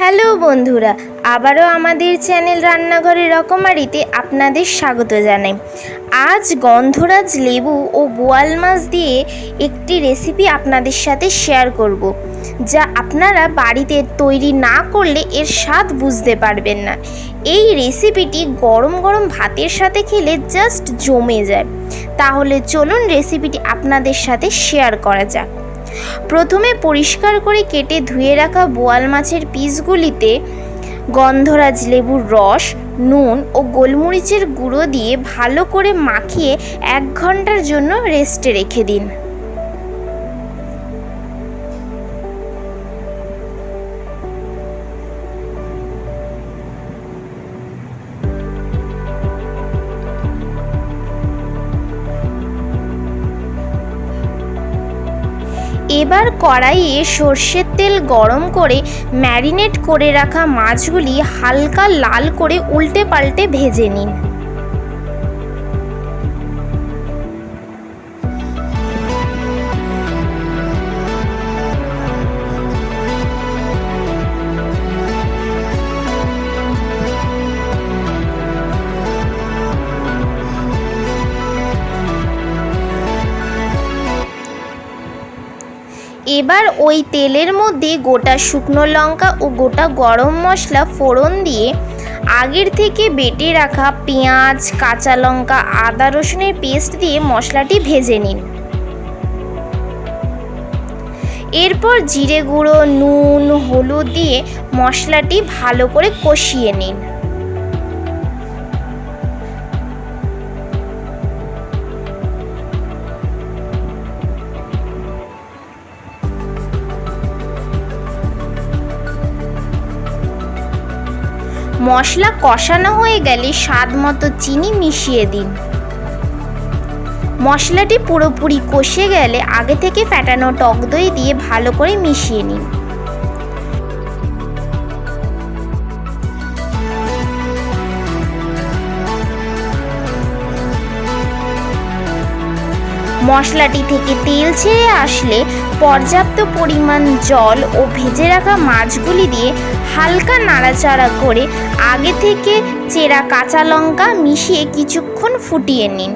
Hello বন্ধুরা, আবারও আমাদের চ্যানেল রান্নাঘরের রকমারিতে আপনাদের স্বাগত জানাই। আজ গন্ধরাজ লেবু ও বোয়াল মাছ দিয়ে একটি রেসিপি আপনাদের সাথে শেয়ার করব, যা আপনারা বাড়িতে তৈরি না করলে এর স্বাদ বুঝতে পারবেন না। এই রেসিপিটি গরম গরম ভাতের সাথে খেলে জাস্ট জমে যায়। তাহলে চলুন রেসিপিটি আপনাদের সাথে শেয়ার করা যাক। প্রথমে পরিষ্কার করে কেটে ধুয়ে রাখা বোয়াল মাছের পিসগুলিতে গন্ধরাজ লেবুর রস, নুন ও গোলমরিচের গুঁড়ো দিয়ে ভালো করে মাখিয়ে এক ঘণ্টার জন্য রেস্টে রেখে দিন। এবার কড়াইয়ে সর্ষের তেল গরম করে ম্যারিনেট করে রাখা মাছগুলি হালকা লাল করে উল্টে পাল্টে ভেজে নিন। এবার ওই তেলের মধ্যে গোটা শুকনো লঙ্কা ও গোটা গরম মশলা ফোড়ন দিয়ে আগের থেকে বেটে রাখা পেঁয়াজ, কাঁচা লঙ্কা, আদা রসুনের পেস্ট দিয়ে মশলাটি ভেজে নিন। এরপর জিরে গুঁড়ো, নুন, হলুদ দিয়ে মশলাটি ভালো করে কষিয়ে নিন। মশলা কষানো হয়ে গেলে স্বাদ মতো চিনি মিশিয়ে দিন। মশলাটি পুরোপুরি কষে গেলে আগে থেকে ফ্যাটানো টক দই দিয়ে ভালো করে মিশিয়ে নিন। মশলাটি থেকে তেল ছেড়ে আসলে পর্যাপ্ত পরিমাণ জল ও ভেজে রাখা মাছগুলি দিয়ে হালকা নাড়াচাড়া করে আগে থেকে চেরা কাঁচা লঙ্কা মিশিয়ে কিছুক্ষণ ফুটিয়ে নিন।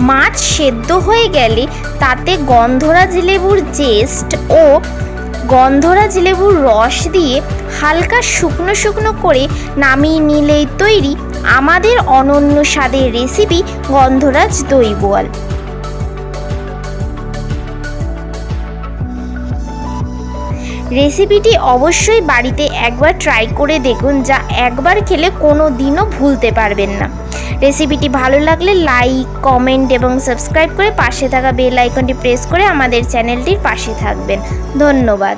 মাছ সেদ্ধ হয়ে গেলে তাতে গন্ধরাজ লেবুর জেস্ট ও গন্ধরাজ লেবুর রস দিয়ে হালকা শুকনো শুকনো করে নামিয়ে নিলেই তৈরি আমাদের অনন্য স্বাদের রেসিপি গন্ধরাজ দই রেসিপিটি অবশ্যই বাড়িতে একবার ট্রাই করে দেখুন যা একবার খেলে কোনো দিনও ভুলতে পারবেন না। রেসিপিটি ভালো লাগলে লাইক কমেন্ট এবং সাবস্ক্রাইব করে পাশে থাকা বেল আইকনটি প্রেস করে আমাদের চ্যানেলটির পাশে থাকবেন। ধন্যবাদ।